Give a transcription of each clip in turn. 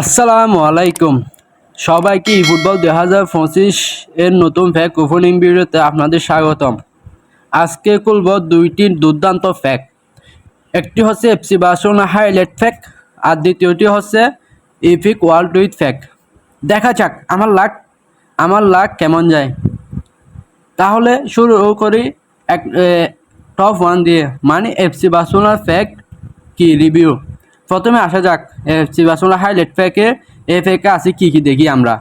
আসসালামু আলাইকুম। সবাইকে ফুটবল দুই হাজার পঁচিশ এর নতুন ফ্যাক ওপেনিং ভিডিওতে আপনাদের স্বাগতম। আজকে খুলব দুইটি দুর্দান্ত ফ্যাক একটি হচ্ছে এফসি বাসন হাইলাইট ফ্যাক আর দ্বিতীয়টি হচ্ছে ইফিক ওয়ার্ল্ড উইথ ফ্যাক দেখা যাক, আমার লাক আমার লাক কেমন যায়। তাহলে শুরু করি এক টপ ওয়ান দিয়ে। মানে এফসি বাসোনার ফ্যাক কি রিভিউ প্রথমে আসা যাক এফসি বাসোনা হাইলাইট ফ্যাকে এ ফ্যাকে আছে কী কী দেখি আমরা।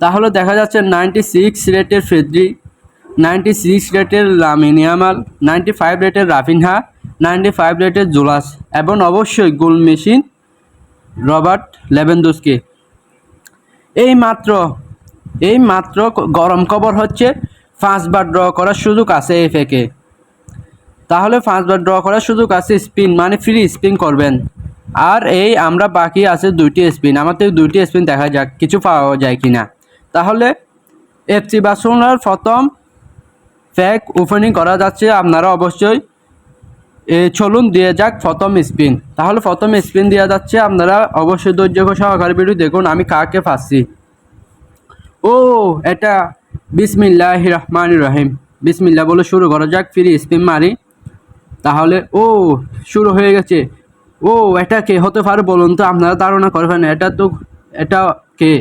তাহলে দেখা যাচ্ছে নাইনটি সিক্স রেটের ফেদ্রি নাইনটি সিক্স রেটের লামিনিয়ামাল নাইনটি ফাইভ রেটের রাফিনহা নাইনটি ফাইভ রেটের জোলাস এবং অবশ্যই গোল মেশিন রবার্ট লেভেনদোসকে এই মাত্র এই মাত্র গরম খবর হচ্ছে পাঁচবার ড্র করার সুযোগ আছে এফএকে তাহলে পাঁচবার ড্র করার সুযোগ আছে, স্পিন মানে ফ্রি স্পিন করবেন। আর এই আমরা বাকি আছে দুইটি স্পিন, আমাদের দুইটি স্পিন দেখা যাক, কিছু পাওয়া যায় কি না তাহলে এফসি বার্সেলোনার প্রথম ফ্যাক ওপেনিং করা যাচ্ছে, আপনারা অবশ্যই চলুন দিয়ে যাক প্রথম স্পিন। তাহলে প্রথম স্পিন দেওয়া যাচ্ছে, আপনারা অবশ্যই ধৈর্য সহকারে ভিডিও দেখুন, আমি কাকে পাচ্ছি ও, এটা বিসমিল্লাহ রহমান রহিম। বিসমিল্লা বলে শুরু করা যাক, ফ্রি স্পিন মারি। তাহলে, ও, শুরু হয়ে গেছে। ও, এটা কে? হতে পারে বলুন তো, আপনারা ধারণা করবেন, এটা তো, এটা কে?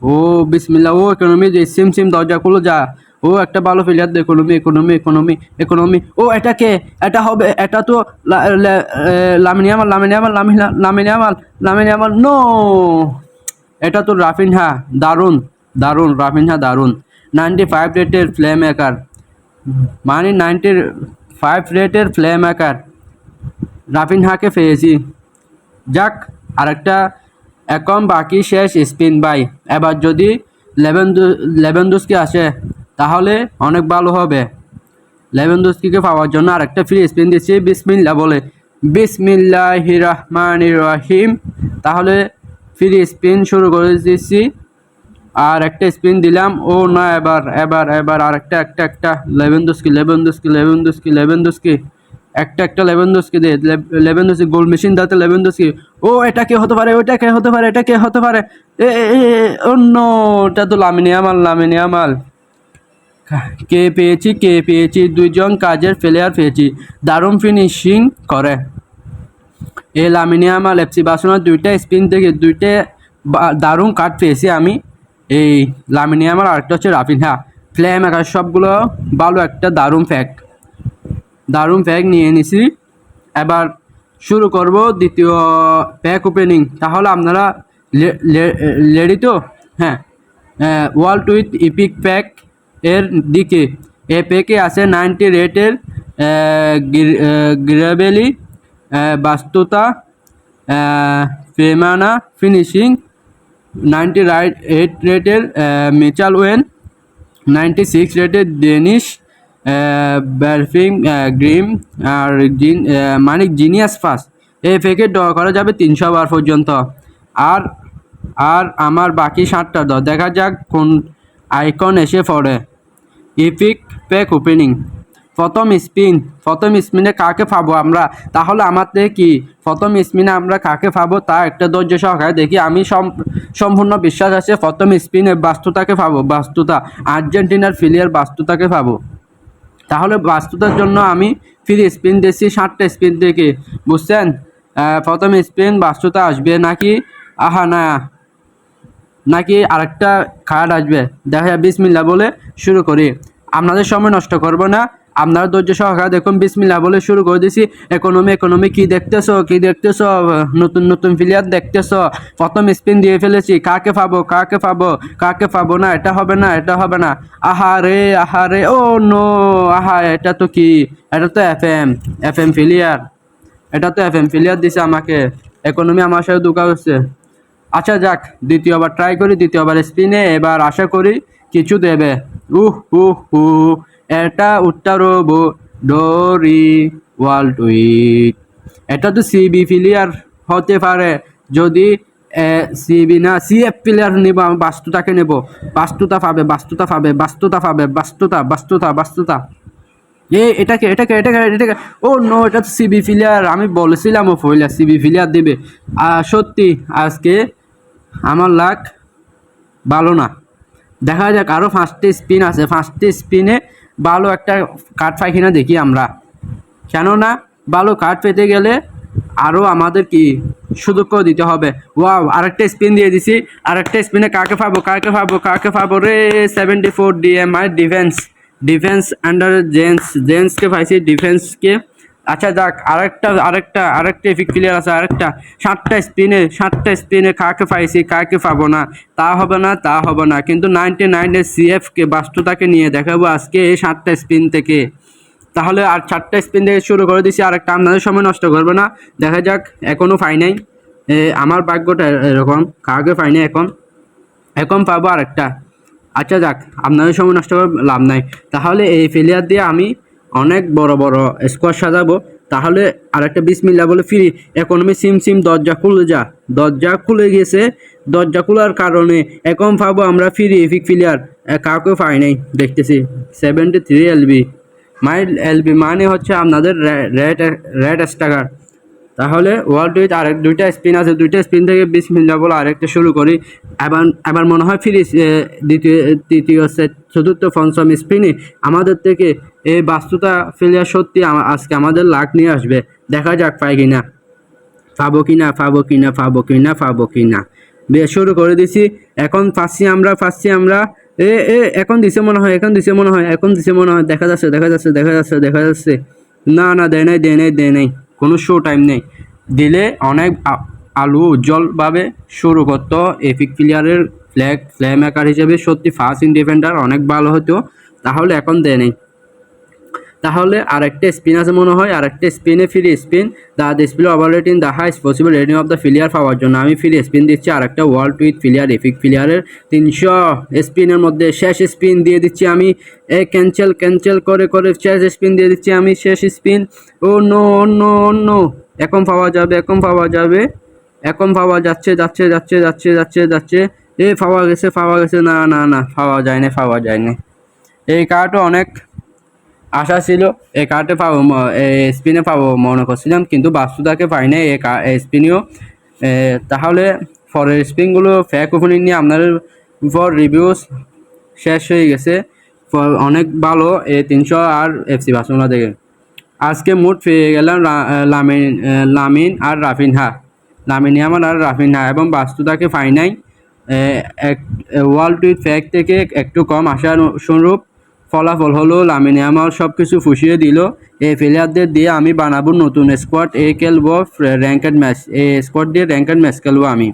ও বিসমিল্লা ও ইকোনমি যে সিম সিম দরজা খুলো, যা। ও, একটা ভালো player economy economy economy economy ও, এটা কে? এটা হবে, এটা তো Lamine Yamal Lamine Yamal Lamine Yamal Lamine Yamal no! এটা তো রাফিনহা দারুণ দারুণ রাফিনহা দারুণ নাইনটি ফাইভ রেটের প্লে মেকার মানে নাইনটি ফাইভ রেটের প্লে মেকার রাফিনহাকে পেয়েছি। যাক, আরেকটা এখন বাকি শেষ স্পিন বাই। এবার যদি লেভেন লেভেনদুসকি আসে, তাহলে অনেক ভালো হবে। লেভেনদুসকিকে পাওয়ার জন্য আরেকটা ফ্রি স্পিন দিচ্ছি বিসমিল্লা বলে। বিসমিল্লাহ রহমান রহিম। তাহলে ফ্রি স্পিন শুরু করে দিচ্ছি। আর একটা স্পিন দিলাম। ও না, এবার এবার এবার আর একটা একটা। একটা লেভেন দোসকি লেভেন দোসকি লেভেন দোসকি লেভেন দোসকি একটা একটা লেভেন দোসকি দে লেভেন দোসকি গোল মেশিন দাতে লেভেন দোসকি ও, এটা কে হতে পারে? ওটা কে হতে পারে? এটা কে হতে পারে? এ অন্য এটা তো লামিনিয়ামাল লামিনিয়ামাল কে পেয়েছি কে পেয়েছি? দুইজন কাজের প্লেয়ার পেয়েছি। দারুণ ফিনিশিং করে। এ এই লামিনিয়ামাল এফসি বাসনের দুইটা স্পিন থেকে দুইটা দারুণ কার্ড পেয়েছি আমি। এই লামিনিয়ামাল আরেকটা হচ্ছে রাফিনহা ফ্লেম একার সবগুলো ভালো একটা দারুণ ফ্যাক দারুণ ফ্যাক নিয়ে নিছি। এবার শুরু করব দ্বিতীয় প্যাক ওপেনিং তাহলে আপনারা লেডি তো? হ্যাঁ ওয়ার্ল্ড উইথ ইপিক প্যাক এর দিকে। এ প্যাকে আছে নাইনটি রেটের গ্রেবেলি বাস্তুতা ফেমানা ফিনিশিং নাইনটি রাইট, এইট রেটের মিচাল ওয়েন, নাইনটি সিক্স রেটের ডেনিশ ব্যারফিং গ্রিম আর জিন মানিক জিনিয়াস ফাস্ট। এই ফেকে ড্র করা যাবে তিনশো বার পর্যন্ত। আর আর আমার বাকি সাতটা দর দেখা যাক কোন আইকন এসে পড়ে। ইপিক প্যাক ওপেনিং প্রথম স্পিন প্রথম স্পিনে কাকে পাবো আমরা? তাহলে আমাদের কি? প্রথম স্পিনে আমরা কাকে পাবো তা একটা ধৈর্য সহকারে দেখি। আমি সম্পূর্ণ বিশ্বাস আছে প্রথম স্পিনে বাস্তুতাকে পাবো বাস্তুতা, আর্জেন্টিনার ফিলিয়ার বাস্তুতাকে পাবো তাহলে বাস্তুতার জন্য আমি ফ্রি স্পিন দিচ্ছি ষাটটা স্পিন থেকে। বুঝছেন? প্রথম স্পিন বাস্তুতা আসবে নাকি? আহা, না। নাকি আরেকটা কার্ড আসবে। দেখা যায় বিসমিল্লা বলে শুরু করি। আপনাদের সময় নষ্ট করব না। আপনারা ধৈর্য সহকারে দেখুন বিসমিল্লা বলে শুরু করে দিছি। ইকোনমি ইকোনমি কি দেখতেছো কি দেখতেছো? নতুন নতুন প্লেয়ার দেখতেছো? প্রথম স্পিন দিয়ে ফেলেছি। কাকে পাবো কাকে পাবো? কাকে পাবো না? এটা হবে না, এটা হবে না। আহা রে আহা রে, ও নো, আহা, এটা তো কি? এটা তো এফ এম এফ এম ফিলিয়ার এটা তো এফ এম ফিলিয়ার দিছে আমাকে। ইকোনমি আমার সাথে দুকা হচ্ছে আচ্ছা যাক, দ্বিতীয়বার ট্রাই করি, দ্বিতীয়বার স্পিনে এবার আশা করি কিছু দেবে। উহ উহ হু এটা উত্তরব ডরি ওয়ার্ল্ড উইক এটা তো সিবি প্লেয়ার হতে পারে যদি সিবি না সিএফ প্লেয়ার নেব, আমি বাস্তুতাকে নেব। বাস্তুতা পাবে বাস্তুতা পাবে বাস্তুতা পাবে, বাস্তুতা বাস্তুতা বাস্তুতা। এ এটাকে এটাকে এটাকে এটাকে ও, নো এটা তো সিবি ফিলিয়ার আমি বলেছিলাম ও ফইলা সিবি ফিলিয়ার দেবে। সত্যি, আজকে আমার লাক ভালো না। দেখা যাক আরও পাঁচটি স্পিন আছে পাঁচটি স্পিনে ভালো একটা কাঠ পাই কিনা দেখি আমরা। কেননা ভালো কাঠ পেতে গেলে আরও আমাদের কি সুযোগ দিতে হবে। ওয়াও, আরেকটা স্পিন দিয়ে দিছি। আরেকটা স্পিনে কাকে পাবো কাকে পাবো কাকে পাবো রে? Seventy four DMI defence defence under gents জেন্টসকে পাইছি ডিফেন্সকে আচ্ছা যাক, আরেকটা আরেকটা আরেকটা এফিক প্লেয়ার আছে, আরেকটা। সাতটা স্পিনে সাতটা স্পিনে কাকে পাইছি, কাকে পাবো না? তা হবে না, তা হবে না। কিন্তু নাইনটি নাইনের সিএফকে বাস্তুতাকে নিয়ে দেখাবো আজকে এই সাতটা স্পিন থেকে। তাহলে আর চারটা স্পিন থেকে শুরু করে দিছি আর একটা আপনাদের সময় নষ্ট করবে না। দেখা যাক এখনও পাই নাই। আমার ভাগ্যটা এরকম, কাকে পাই নাই এখন? এখন পাবো আরেকটা। আচ্ছা যাক, আপনাদের সময় নষ্ট করে লাভ নাই। তাহলে এই ফেলিয়ার দিয়ে আমি অনেক বড় বড় স্কোয়ার সাজাবো। তাহলে আরেকটা বিসমিল্লা বলে ফ্রি আমি সিম সিম দরজা খুলে যা। দরজা খুলে গেছে। দরজা খোলার কারণে এখন পাবো আমরা ফ্রি এফিক ফিলিয়ার কাউকে পাই নাই। দেখতেছি seventy three LB mile LB মানে হচ্ছে আপনাদের রেড রেড স্টাকার। তাহলে ওয়ার্ল্ড উইথ আরেক, দুইটা স্পিন আছে। দুইটা স্পিন থেকে বিশ মিনিট বলে আরেকটা শুরু করি। এবার এবার মনে হয় ফিরিস দ্বিতীয়, তৃতীয় সেট চতুর্থ পঞ্চম স্পিনে আমাদের থেকে এই বাস্তুতা ফেলিয়া সত্যি আজকে আমাদের লাখ নিয়ে আসবে। দেখা যাক পাই কিনা। পাবো কিনা পাবো কিনা পাবো কিনা পাবো কিনা। বেশ, শুরু করে দিছি। এখন পাচ্ছি আমরা পাচ্ছি আমরা। এ এ, এখন দিছে মনে হয়, এখন দিছে মনে হয়, এখন দিছে মনে হয়। দেখা যাচ্ছে দেখা যাচ্ছে দেখা যাচ্ছে দেখা যাচ্ছে। না না, দেয় নাই দেয় নাই দেয় নাই। কোনো শো টাইম নেই। দিলে অনেক আলু উজ্জ্বলভাবে শুরু করতো। এপিক প্লেয়ারের ফ্ল্যাগ ফ্ল্যাগ মেকার হিসেবে সত্যি ফার্স্ট ইন ডিফেন্ডার অনেক ভালো হতো। তাহলে এখন দেয় নেই। তাহলে আরেকটা স্পিন আছে মনে হয়, আরেকটা স্পিনে free spin the display overlay in the highest possible rating of the player পাওয়ার জন্য আমি ফ্রি স্পিন দিচ্ছি, আরেকটা ওয়ার্ল্ড উইথ ফিলিয়ার এফিক ফিলিয়ারের তিনশো স্পিনের মধ্যে শেষ স্পিন দিয়ে দিচ্ছি আমি, এ ক্যান্সেল ক্যান্সেল করে করে শেষ স্পিন দিয়ে দিচ্ছি আমি, শেষ স্পিন ও নো নো নো এখন পাওয়া যাবে এখন পাওয়া যাবে এখন পাওয়া যাচ্ছে যাচ্ছে যাচ্ছে যাচ্ছে যাচ্ছে যাচ্ছে, এ পাওয়া গেছে পাওয়া গেছে, না না না, পাওয়া যায় না পাওয়া যায় না এই কার্ডও অনেক আশা ছিল, এ কার্ডে পাবো স্পিনে পাবো মনে করছিলাম, কিন্তু বাস্তুদাকে পাই নাই এ স্পিনেও। তাহলে পরের স্পিনগুলো ফ্যাক ওপেনিং নিয়ে আপনাদের উপর রিভিউস শেষ হয়ে গেছে। অনেক ভালো, এ তিনশো আর এফসি বাসনা থেকে। আজকে মুড পেয়ে গেলাম লামিন লামিন আর রাফিনহা। লামিন ইয়ামাল আর রাফিনহা এবং বাস্তুদাকে পাই নাই। ওয়ার্ল্ড টুইট ফ্যাক থেকে একটু কম আশার স্বরূপ ফলাফল হলো, লামিনে ইয়ামাল সব কিছু ফুসিয়ে দিল। এই প্লেয়ারদের দিয়ে আমি বানাবো নতুন স্কোয়াড এ খেলব র্যাঙ্কেড ম্যাচ এই স্কোয়াড দিয়ে র্যাঙ্কেড ম্যাচ খেলব আমি।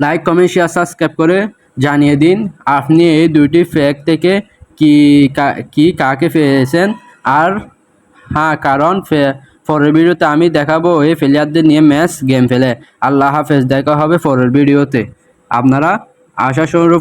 লাইক কমেন্ট শেয়ার সাবস্ক্রাইব করে জানিয়ে দিন আপনি এই দুইটি ফ্যাক থেকে কি কা- কাকে পেয়েছেন। আর হ্যাঁ কারণ ফে- পরের ভিডিওতে আমি দেখাবো এই প্লেয়ারদের নিয়ে ম্যাচ গেম ফেলে আল্লাহ হাফেজ, দেখা হবে পরের ভিডিওতে। আপনারা আশা স্বরূপ